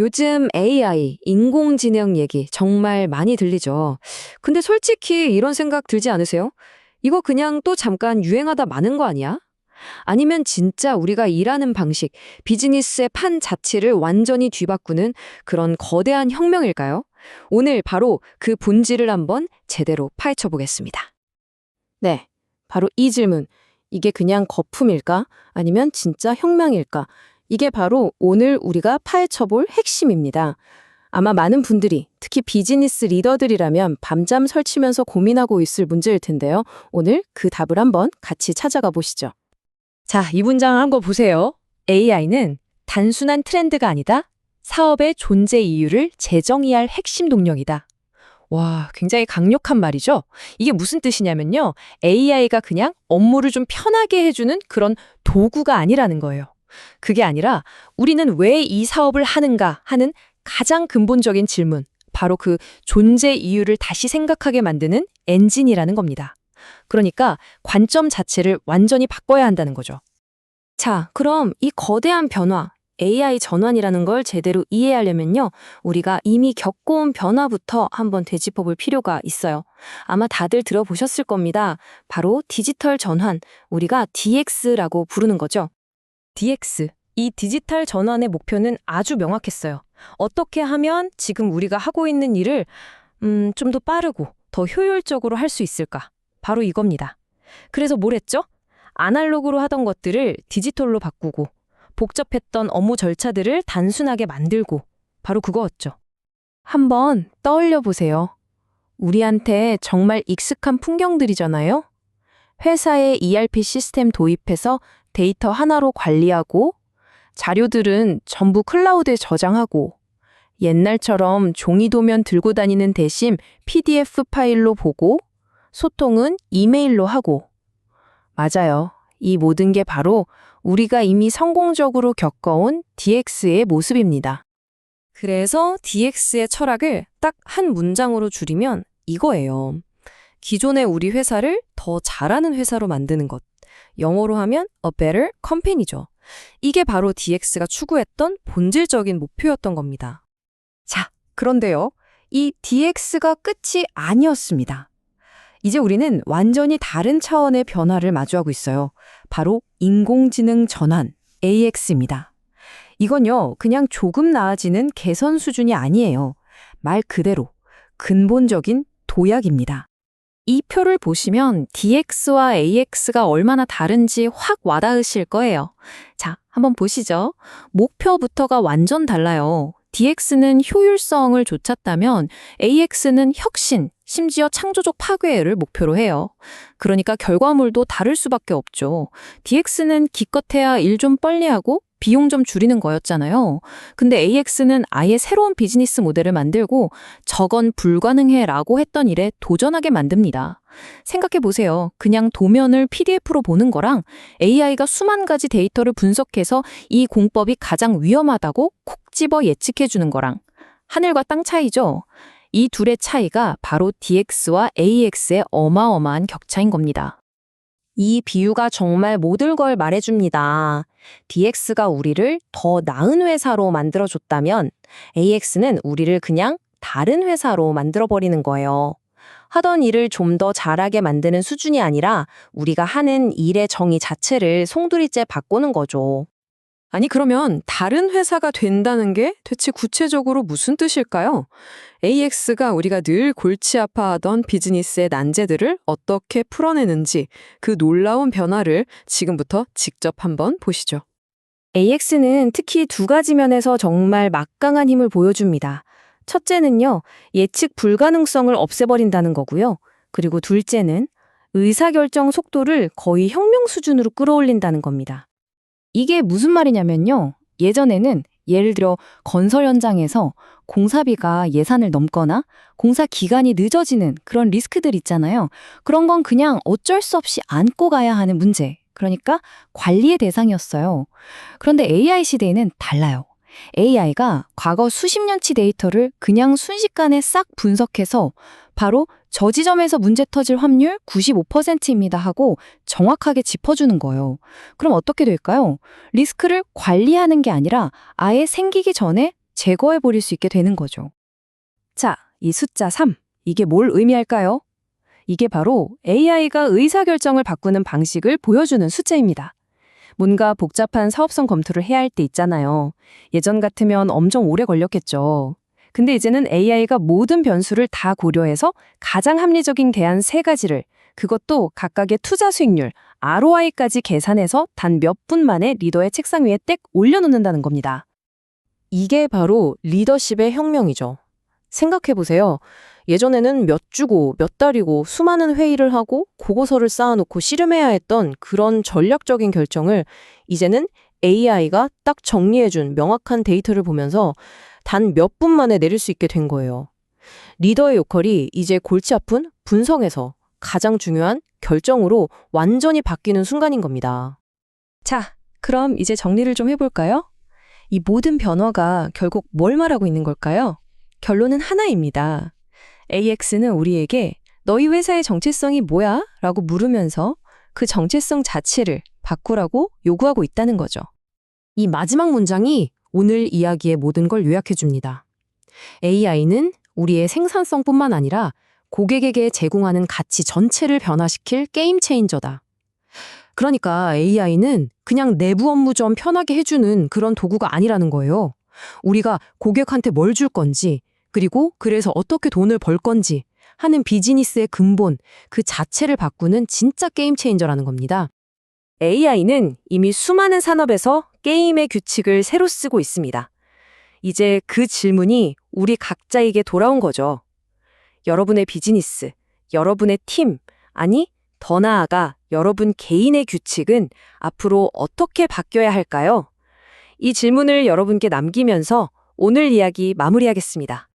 요즘 AI, 인공지능 얘기 정말 많이 들리죠. 근데 솔직히 이런 생각 들지 않으세요? 이거 그냥 또 잠깐 유행하다 마는 거 아니야? 아니면 진짜 우리가 일하는 방식, 비즈니스의 판 자체를 완전히 뒤바꾸는 그런 거대한 혁명일까요? 오늘 바로 그 본질을 한번 제대로 파헤쳐 보겠습니다. 네, 바로 이 질문. 이게 그냥 거품일까? 아니면 진짜 혁명일까? 이게 바로 오늘 우리가 파헤쳐볼 핵심입니다. 아마 많은 분들이, 특히 비즈니스 리더들이라면 밤잠 설치면서 고민하고 있을 문제일 텐데요. 오늘 그 답을 한번 같이 찾아가 보시죠. 자, 이 문장 한 거 보세요. AI는 단순한 트렌드가 아니다. 사업의 존재 이유를 재정의할 핵심 동력이다. 와, 굉장히 강력한 말이죠? 이게 무슨 뜻이냐면요. AI가 그냥 업무를 좀 편하게 해주는 그런 도구가 아니라는 거예요. 그게 아니라 우리는 왜 이 사업을 하는가 하는 가장 근본적인 질문, 바로 그 존재 이유를 다시 생각하게 만드는 엔진이라는 겁니다. 그러니까 관점 자체를 완전히 바꿔야 한다는 거죠. 자, 그럼 이 거대한 변화, AI 전환이라는 걸 제대로 이해하려면요. 우리가 이미 겪어온 변화부터 한번 되짚어 볼 필요가 있어요. 아마 다들 들어보셨을 겁니다. 바로 디지털 전환, 우리가 DX라고 부르는 거죠. DX. 이 디지털 전환의 목표는 아주 명확했어요. 어떻게 하면 지금 우리가 하고 있는 일을 음, 좀 더 빠르고 더 효율적으로 할 수 있을까? 바로 이겁니다. 그래서 뭘 했죠? 아날로그로 하던 것들을 디지털로 바꾸고 복잡했던 업무 절차들을 단순하게 만들고 바로 그거였죠. 한번 떠올려 보세요. 우리한테 정말 익숙한 풍경들이잖아요? 회사에 ERP 시스템 도입해서 데이터 하나로 관리하고, 자료들은 전부 클라우드에 저장하고, 옛날처럼 종이 도면 들고 다니는 대신 PDF 파일로 보고, 소통은 이메일로 하고. 맞아요. 이 모든 게 바로 우리가 이미 성공적으로 겪어온 DX의 모습입니다. 그래서 DX의 철학을 딱 한 문장으로 줄이면 이거예요. 기존의 우리 회사를 더 잘하는 회사로 만드는 것. 영어로 하면 a better company죠. 이게 바로 DX가 추구했던 본질적인 목표였던 겁니다. 자, 그런데요. 이 DX가 끝이 아니었습니다. 이제 우리는 완전히 다른 차원의 변화를 마주하고 있어요. 바로 인공지능 전환, AX입니다. 이건요, 그냥 조금 나아지는 개선 수준이 아니에요. 말 그대로 근본적인 도약입니다. 이 표를 보시면 DX와 AX가 얼마나 다른지 확 와닿으실 거예요. 자, 한번 보시죠. 목표부터가 완전 달라요. DX는 효율성을 좇았다면 AX는 혁신, 심지어 창조적 파괴를 목표로 해요. 그러니까 결과물도 다를 수밖에 없죠. DX는 기껏해야 일 좀 빨리 하고 비용 좀 줄이는 거였잖아요. 근데 AX는 아예 새로운 비즈니스 모델을 만들고 저건 불가능해 라고 했던 일에 도전하게 만듭니다. 생각해 보세요. 그냥 도면을 PDF로 보는 거랑 AI가 수만 가지 데이터를 분석해서 이 공법이 가장 위험하다고 콕 집어 예측해 주는 거랑 하늘과 땅 차이죠. 이 둘의 차이가 바로 DX와 AX의 어마어마한 격차인 겁니다. 이 비유가 정말 모든 걸 말해줍니다. DX가 우리를 더 나은 회사로 만들어줬다면 AX는 우리를 그냥 다른 회사로 만들어버리는 거예요. 하던 일을 좀 더 잘하게 만드는 수준이 아니라 우리가 하는 일의 정의 자체를 송두리째 바꾸는 거죠. 아니, 그러면 다른 회사가 된다는 게 대체 구체적으로 무슨 뜻일까요? AX가 우리가 늘 골치 아파하던 비즈니스의 난제들을 어떻게 풀어내는지 그 놀라운 변화를 지금부터 직접 한번 보시죠. AX는 특히 두 가지 면에서 정말 막강한 힘을 보여줍니다. 첫째는요, 예측 불가능성을 없애버린다는 거고요. 그리고 둘째는 의사결정 속도를 거의 혁명 수준으로 끌어올린다는 겁니다. 이게 무슨 말이냐면요. 예전에는 예를 들어 건설 현장에서 공사비가 예산을 넘거나 공사 기간이 늦어지는 그런 리스크들 있잖아요. 그런 건 그냥 어쩔 수 없이 안고 가야 하는 문제. 그러니까 관리의 대상이었어요. 그런데 AI 시대에는 달라요. AI가 과거 수십 년치 데이터를 그냥 순식간에 싹 분석해서 바로 저 지점에서 문제 터질 확률 95%입니다 하고 정확하게 짚어주는 거예요. 그럼 어떻게 될까요? 리스크를 관리하는 게 아니라 아예 생기기 전에 제거해버릴 수 있게 되는 거죠. 자, 이 숫자 3. 이게 뭘 의미할까요? 이게 바로 AI가 의사결정을 바꾸는 방식을 보여주는 숫자입니다. 뭔가 복잡한 사업성 검토를 해야 할 때 있잖아요. 예전 같으면 엄청 오래 걸렸겠죠. 근데 이제는 AI가 모든 변수를 다 고려해서 가장 합리적인 대안 세 가지를 그것도 각각의 투자 수익률, ROI까지 계산해서 단 몇 분 만에 리더의 책상 위에 땡 올려놓는다는 겁니다. 이게 바로 리더십의 혁명이죠. 생각해보세요. 예전에는 몇 주고 몇 달이고 수많은 회의를 하고 보고서를 쌓아놓고 씨름해야 했던 그런 전략적인 결정을 이제는 AI가 딱 정리해준 명확한 데이터를 보면서 단 몇 분 만에 내릴 수 있게 된 거예요. 리더의 역할이 이제 골치 아픈 분석에서 가장 중요한 결정으로 완전히 바뀌는 순간인 겁니다. 자, 그럼 이제 정리를 좀 해볼까요? 이 모든 변화가 결국 뭘 말하고 있는 걸까요? 결론은 하나입니다. AX는 우리에게 너희 회사의 정체성이 뭐야? 라고 물으면서 그 정체성 자체를 바꾸라고 요구하고 있다는 거죠. 이 마지막 문장이 오늘 이야기의 모든 걸 요약해 줍니다. AI는 우리의 생산성뿐만 아니라 고객에게 제공하는 가치 전체를 변화시킬 게임 체인저다. 그러니까 AI는 그냥 내부 업무 좀 편하게 해주는 그런 도구가 아니라는 거예요. 우리가 고객한테 뭘 줄 건지, 그리고 그래서 어떻게 돈을 벌 건지 하는 비즈니스의 근본, 그 자체를 바꾸는 진짜 게임 체인저라는 겁니다. AI는 이미 수많은 산업에서 게임의 규칙을 새로 쓰고 있습니다. 이제 그 질문이 우리 각자에게 돌아온 거죠. 여러분의 비즈니스, 여러분의 팀, 아니, 더 나아가 여러분 개인의 규칙은 앞으로 어떻게 바뀌어야 할까요? 이 질문을 여러분께 남기면서 오늘 이야기 마무리하겠습니다.